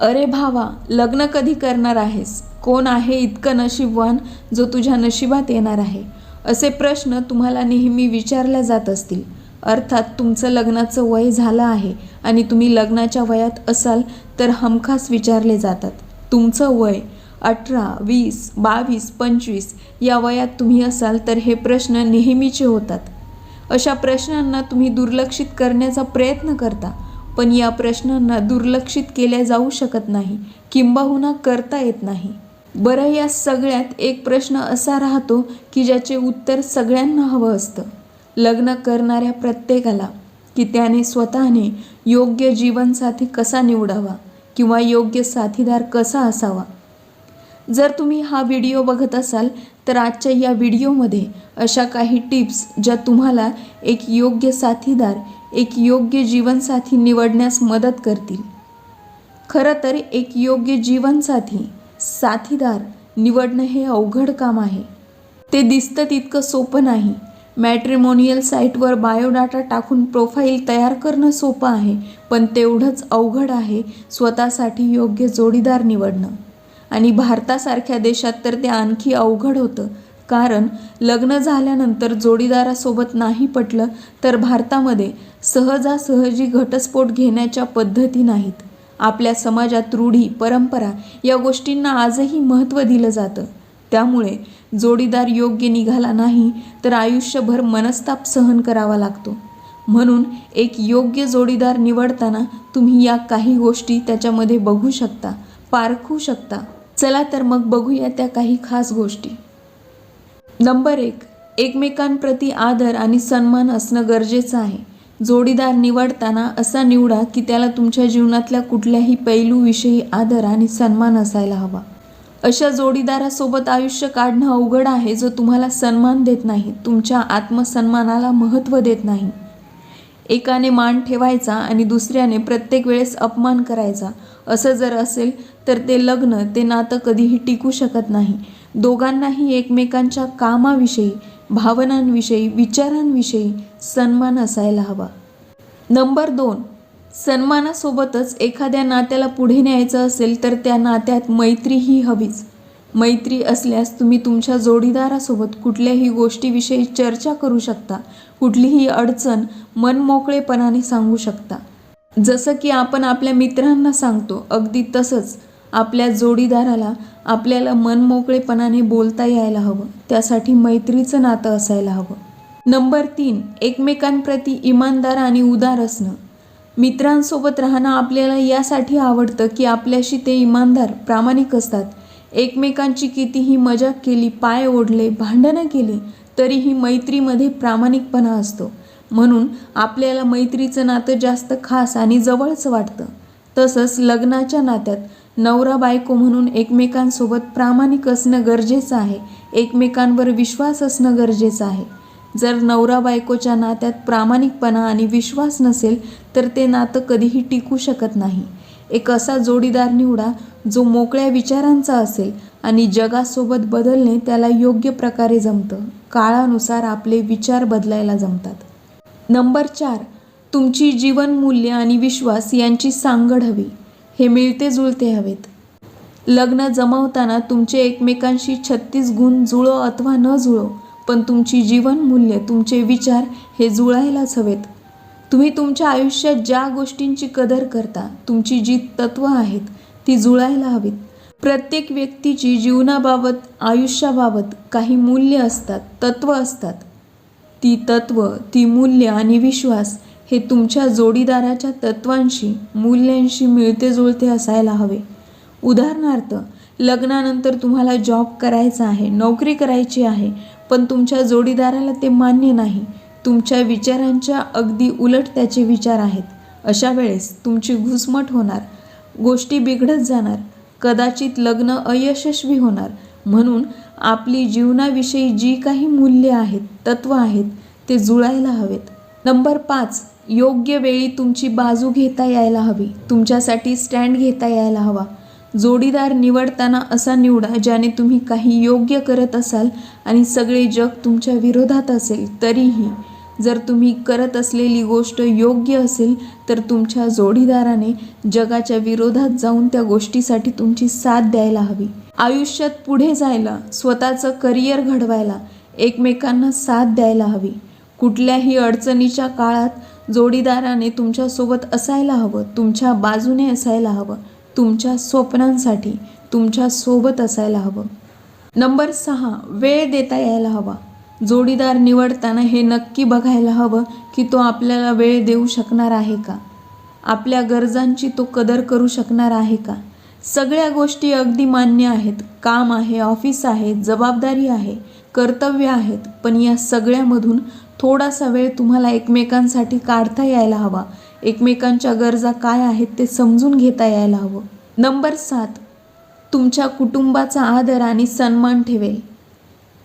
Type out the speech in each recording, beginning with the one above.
अरे भावा लग्न कधी करणार आहेस? कोण आहे इतकं नशीबवान जो तुझ्या नशिबात येणार आहे? असे प्रश्न तुम्हाला नेहमी विचारल्या जात असतील. अर्थात तुमचं लग्नाचं वय झालं आहे आणि तुम्ही लग्नाच्या वयात असाल तर हमखास विचारले जातात. तुमचं वय अठरा वीस बावीस पंचवीस या वयात तुम्ही असाल तर हे प्रश्न नेहमीचे होतात. अशा प्रश्नांना तुम्ही दुर्लक्षित करण्याचा प्रयत्न करता. पण या प्रश्नांना दुर्लक्षित केल्या जाऊ शकत नाही किंबहुना करता येत नाही. बरं या सगळ्यात एक प्रश्न असा राहतो की ज्याचे उत्तर सगळ्यांना हवं असतं. लग्न करणाऱ्या प्रत्येकाला की त्याने स्वतःने योग्य जीवनसाथी कसा निवडावा किंवा योग्य साथीदार कसा असावा? जर तुम्ही हा व्हिडिओ बघत असाल तर आजच्या या व्हिडिओमध्ये अशा काही टिप्स ज्या तुम्हाला एक योग्य साथीदार एक योग्य जीवनसाथी निवडण्यास मदत करतील. खरं तर एक योग्य जीवनसाथी साथीदार निवडणं हे अवघड काम आहे. ते दिसतं तितकं सोपं नाही. मॅट्रिमोनियल साईटवर बायोडाटा टाकून प्रोफाईल तयार करणं सोपं आहे पण तेवढंच अवघड आहे स्वतःसाठी योग्य जोडीदार निवडणं. आणि भारतासारख्या देशात तर ते आणखी अवघड होतं कारण लग्न झाल्यानंतर जोडीदारासोबत नाही पटलं तर भारतामध्ये सहजासहजी घटस्फोट घेण्याच्या पद्धती नाहीत. आपल्या समाजात रूढी परंपरा या गोष्टींना आजही महत्त्व दिलं जातं. त्यामुळे जोडीदार योग्य निघाला नाही तर आयुष्यभर मनस्ताप सहन करावा लागतो. म्हणून एक योग्य जोडीदार निवडताना तुम्ही या काही गोष्टी त्याच्यामध्ये बघू शकता पारखू शकता. चला तर मग बघूया त्या काही खास गोष्टी. नंबर एक एकमेकांप्रती आदर आणि सन्मान असणं गरजेचं आहे. जोडीदार निवडताना असा निवडा की त्याला तुमच्या जीवनातल्या कुठल्याही पैलूविषयी आदर आणि सन्मान असायला हवा. अशा जोडीदारासोबत आयुष्य काढणं अवघड आहे जो तुम्हाला सन्मान देत नाही तुमच्या आत्मसन्मानाला महत्त्व देत नाही. एकाने मान ठेवायचा आणि दुसऱ्याने प्रत्येक वेळेस अपमान करायचा. असं जर असेल तर ते लग्न ते नातं कधीही टिकू शकत नाही. दोघांनाही एकमेकांच्या कामाविषयी भावनांविषयी विचारांविषयी सन्मान असायला हवा. नंबर दोन. सन्मानासोबतच एखाद्या नात्याला पुढे न्यायचं असेल तर त्या नात्यात मैत्रीही हवीच. मैत्री असल्यास तुम्ही तुमच्या जोडीदारासोबत कुठल्याही गोष्टीविषयी चर्चा करू शकता. कुठलीही अडचण मनमोकळेपणाने सांगू शकता. जसं की आपण आपल्या मित्रांना सांगतो अगदी तसंच आपल्या जोडीदाराला आपल्याला मनमोकळेपणाने बोलता यायला हवं. त्यासाठी मैत्रीचं नातं असायला हवं. नंबर तीन एकमेकांप्रती इमानदार आणि उदार असणं. मित्रांसोबत राहणं आपल्याला यासाठी आवडतं की आपल्याशी ते इमानदार प्रामाणिक असतात. एकमेकांची कितीही मजाक केली पाय ओढले भांडणं केली तरीही मैत्रीमध्ये प्रामाणिकपणा असतो. म्हणून आपल्याला मैत्रीचं नातं जास्त खास आणि जवळच वाटतं. तसंच लग्नाच्या नात्यात नवरा बायको म्हणून एकमेकांसोबत प्रामाणिक असणं गरजेचं आहे. एकमेकांवर विश्वास असणं गरजेचं आहे. जर नवरा बायकोच्या नात्यात प्रामाणिकपणा आणि विश्वास नसेल तर ते नातं कधीही टिकू शकत नाही. एक असा जोडीदार निवडा जो मोकळ्या विचारांचा असेल आणि जगासोबत बदलणे त्याला योग्य प्रकारे जमतं. काळानुसार आपले विचार बदलायला जमतात. नंबर चार तुमची जीवनमूल्य आणि विश्वास यांची सांगड हवी. हे मिळते जुळते हवेत. लग्न जमवताना तुमचे एकमेकांशी छत्तीस गुण जुळो अथवा न जुळो पण तुमची जीवनमूल्य तुमचे विचार हे जुळायलाच हवेत. तुम्ही तुमच्या आयुष्यात ज्या गोष्टींची कदर करता तुमची जी तत्व आहेत ती जुळायला हवीत. प्रत्येक व्यक्तीची जीवनाबाबत आयुष्याबाबत काही मूल्य असतात तत्त्व असतात. ती तत्त्व ती मूल्य आणि विश्वास हे तुमच्या जोडीदाराच्या तत्वांशी मूल्यांशी मिळते जुळते असायला हवे. उदाहरणार्थ लग्नानंतर तुम्हाला जॉब करायचा आहे नोकरी करायची आहे पण तुमच्या जोडीदाराला ते मान्य नाही. तुमच्या विचारांच्या अगदी उलट त्याचे विचार आहेत. अशा वेळेस तुमची घुसमट होणार. गोष्टी बिघडत जाणार. कदाचित लग्न अयशस्वी होणार. म्हणून आपली जीवनाविषयी जी काही मूल्य आहेत तत्त्व आहेत ते जुळायला हवेत. नंबर पाच योग्य वेळी तुमची बाजू घेता यायला हवी. तुमच्यासाठी स्टँड घेता यायला हवा. जोडीदार निवडताना असा निवडा ज्याने तुम्ही काही योग्य करत असाल आणि सगळे जग तुमच्या विरोधात असेल तरीही जर तुम्ही करत असलेली गोष्ट योग्य असेल तर तुमच्या जोडीदाराने जगाच्या विरोधात जाऊन त्या गोष्टीसाठी तुमची साथ द्यायला हवी. आयुष्यात पुढे जायला स्वतःचं करिअर घडवायला एकमेकांना साथ द्यायला हवी. कुठल्याही अडचणीच्या काळात जोडीदाराने तुमच्यासोबत असायला हवं तुमच्या बाजूने असायला हवं तुमच्या स्वप्नांसाठी तुमच्यासोबत असायला हवं. नंबर सहा वेळ देता यायला हवा. जोडीदार निवडताना हे नक्की बघायला हवं की तो आपल्याला वेळ देऊ शकणार आहे का? आपल्या गरजांची तो कदर करू शकणार आहे का? सगळ्या गोष्टी अगदी मान्य आहेत. काम आहे ऑफिस आहे जबाबदारी आहे कर्तव्य आहेत. पण या सगळ्यामधून थोडासा वेळ तुम्हाला एकमेकांसाठी काढता यायला हवा. एकमेकांच्या गरजा काय आहेत ते समजून घेता यायला हवं. नंबर सात. तुमच्या कुटुंबाचा आदर आणि सन्मान ठेवेल.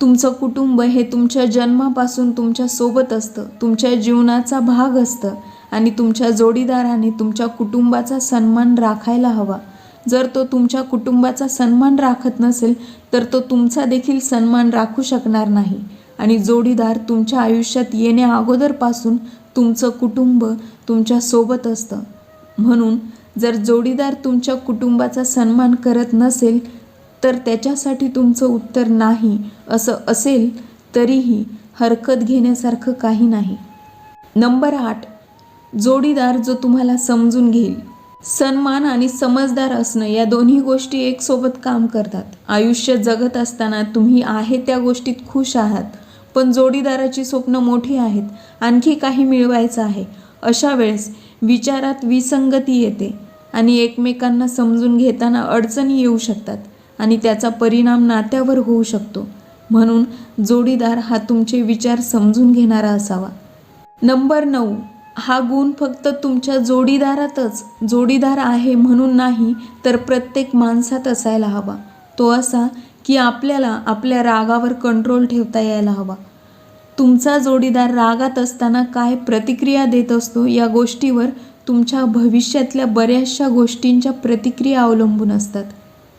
तुमचं कुटुंब हे तुमच्या जन्मापासून तुमच्यासोबत असतं तुमच्या जीवनाचा भाग असतं आणि तुमच्या जोडीदाराने तुमच्या कुटुंबाचा सन्मान राखायला हवा. जर तो तुमच्या कुटुंबाचा सन्मान राखत नसेल तर तो तुमचा देखील सन्मान राखू शकणार नाही. आणि जोडीदार तुमच्या आयुष्यात येण्या अगोदरपासून तुमचं कुटुंब तुमच्यासोबत असतं. म्हणून जर जोडीदार तुमच्या कुटुंबाचा सन्मान करत नसेल तर त्याच्यासाठी तुमचं उत्तर नाही असं असेल तरीही हरकत घेण्यासारखं काही नाही. नंबर आठ. जोडीदार जो तुम्हाला समजून घेईल. सन्मान आणि समजदार असणं या दोन्ही गोष्टी एकसोबत काम करतात. आयुष्य जगत असताना तुम्ही आहे त्या गोष्टीत खुश आहात पण जोडीदाराची स्वप्न मोठी आहेत आणखी काही मिळवायचं आहे. अशा वेळेस विचारात विसंगती येते आणि एकमेकांना समजून घेताना अडचणी येऊ शकतात. आणि त्याचा परिणाम नात्यावर होऊ शकतो. म्हणून जोडीदार हा तुमचे विचार समजून घेणारा असावा. नंबर नऊ. हा गुण फक्त तुमच्या जोडीदारातच जोडीदार आहे म्हणून नाही तर प्रत्येक माणसात असायला हवा. तो असा की आपल्याला आपल्या रागावर कंट्रोल ठेवता यायला हवा. तुमचा जोडीदार रागात असताना काय प्रतिक्रिया देत असतो या गोष्टीवर तुमच्या भविष्यातल्या बऱ्याचशा गोष्टींच्या प्रतिक्रिया अवलंबून असतात.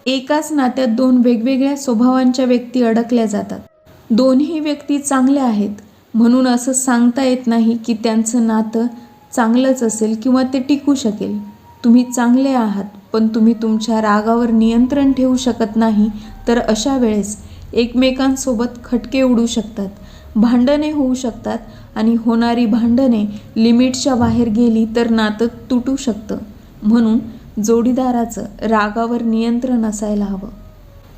एकाच नात्यात दोन वेगवेगळ्या स्वभावांच्या व्यक्ती अडकल्या जातात. दोन्ही व्यक्ती चांगल्या आहेत. म्हणून असं सांगता येत नाही की त्यांचं नातं चांगलंच असेल किंवा ते टिकू शकेल. तुम्ही चांगले आहात पण तुम्ही तुमच्या रागावर नियंत्रण ठेवू शकत नाही तर अशा वेळेस एकमेकांसोबत खटके उडू शकतात भांडणे होऊ शकतात आणि होणारी भांडणे लिमिटच्या बाहेर गेली तर नातं तुटू शकतं. म्हणून जोडीदाराचं रागावर नियंत्रण असायला हवं.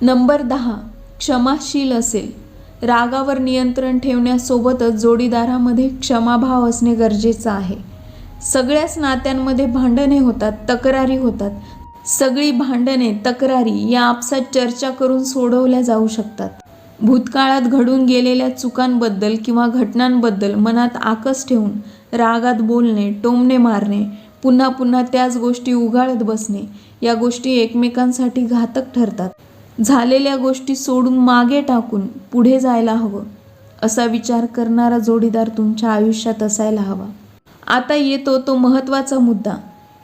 नंबर दहा क्षमाशील असेल. रागावर नियंत्रण ठेवण्यासोबतच जोडीदारामध्ये क्षमाभाव असणे गरजेचं आहे. सगळ्याच नात्यांमध्ये भांडणे होतात तक्रारी होतात. सगळी भांडणे तक्रारी या आपसात चर्चा करून सोडवल्या जाऊ शकतात. भूतकाळात घडून गेलेल्या चुकांबद्दल किंवा घटनांबद्दल मनात आकस ठेवून रागात बोलणे टोमणे मारणे पुन्हा पुन्हा त्याच गोष्टी उगाळत बसणे. या गोष्टी एकमेकांसाठी घातक ठरतात. झालेल्या गोष्टी सोडून मागे टाकून पुढे जायला हवं. असा विचार करणारा जोडीदार तुमच्या आयुष्यात असायला हवा. आता येतो तो महत्त्वाचा मुद्दा.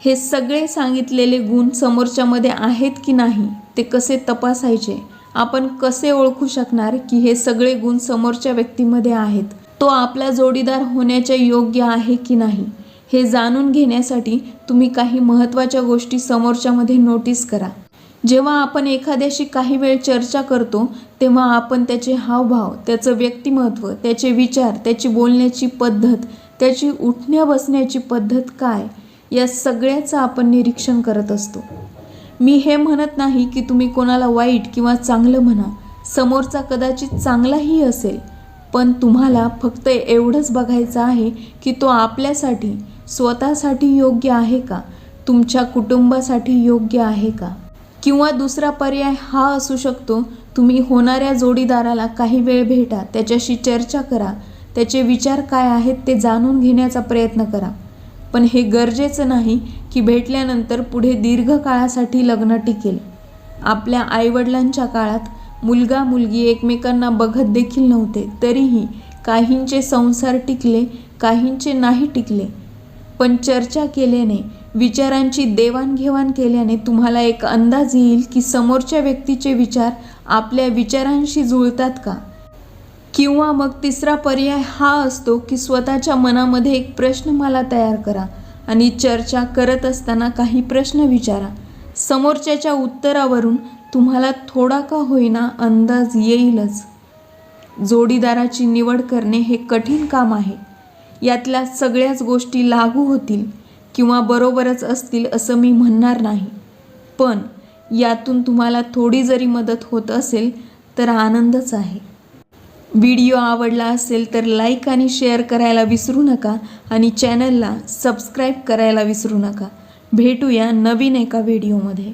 हे सगळे सांगितलेले गुण समोरच्यामध्ये आहेत की नाही ते कसे तपासायचे? आपण कसे ओळखू शकणार की हे सगळे गुण समोरच्या व्यक्तीमध्ये आहेत? तो आपला जोडीदार होण्याच्या योग्य आहे की नाही? हे जाणून घेण्यासाठी तुम्ही काही महत्त्वाच्या गोष्टी समोरच्यामध्ये नोटीस करा. जेव्हा आपण एखाद्याशी काही वेळ चर्चा करतो तेव्हा आपण त्याचे हावभाव त्याचं व्यक्तिमत्व त्याचे विचार त्याची बोलण्याची पद्धत त्याची उठण्या बसण्याची पद्धत काय या सगळ्याचं आपण निरीक्षण करत असतो. मी हे म्हणत नाही की तुम्ही कोणाला वाईट किंवा चांगलं म्हणा समोरचा कदाचित चांगलाही असेल पण तुम्हाला फक्त एवढंच बघायचं आहे की तो आपल्यासाठी स्वतःसाठी योग्य आहे का? तुमच्या कुटुंबासाठी योग्य आहे का? किंवा दुसरा पर्याय हा असू शकतो तुम्ही होणाऱ्या जोडीदाराला काही वेळ भेटा त्याच्याशी चर्चा करा त्याचे विचार काय आहेत ते जाणून घेण्याचा प्रयत्न करा. पण हे गरजेचं नाही की भेटल्यानंतर पुढे दीर्घकाळासाठी लग्न टिकेल. आपल्या आईवडिलांच्या काळात मुलगा मुलगी एकमेकांना बघत देखील नव्हते तरीही काहींचे संसार टिकले काहींचे नाही टिकले. पण चर्चा केल्याने विचारांची देवाणघेवाण केल्याने तुम्हाला एक अंदाज येईल की समोरच्या व्यक्तीचे विचार आपल्या विचारांशी जुळतात का? किंवा मग तिसरा पर्याय हा असतो की स्वतःच्या मनामध्ये एक प्रश्न मला तयार करा आणि चर्चा करत असताना काही प्रश्न विचारा. समोरच्याच्या उत्तरावरून तुम्हाला थोडा का होईना अंदाज येईलच. जोडीदाराची निवड करणे हे कठीण काम आहे. यातल्या सगळ्याच गोष्टी लागू होतील किंवा बरोबरच असतील असं मी म्हणणार नाही. पण यातून तुम्हाला थोडी जरी मदत होत असेल तर आनंदच आहे. व्हिडिओ आवडला असेल तर लाईक आणि शेअर करायला विसरू नका आणि चॅनलला सबस्क्राईब करायला विसरू नका. भेटूया नवीन एका व्हिडिओमध्ये.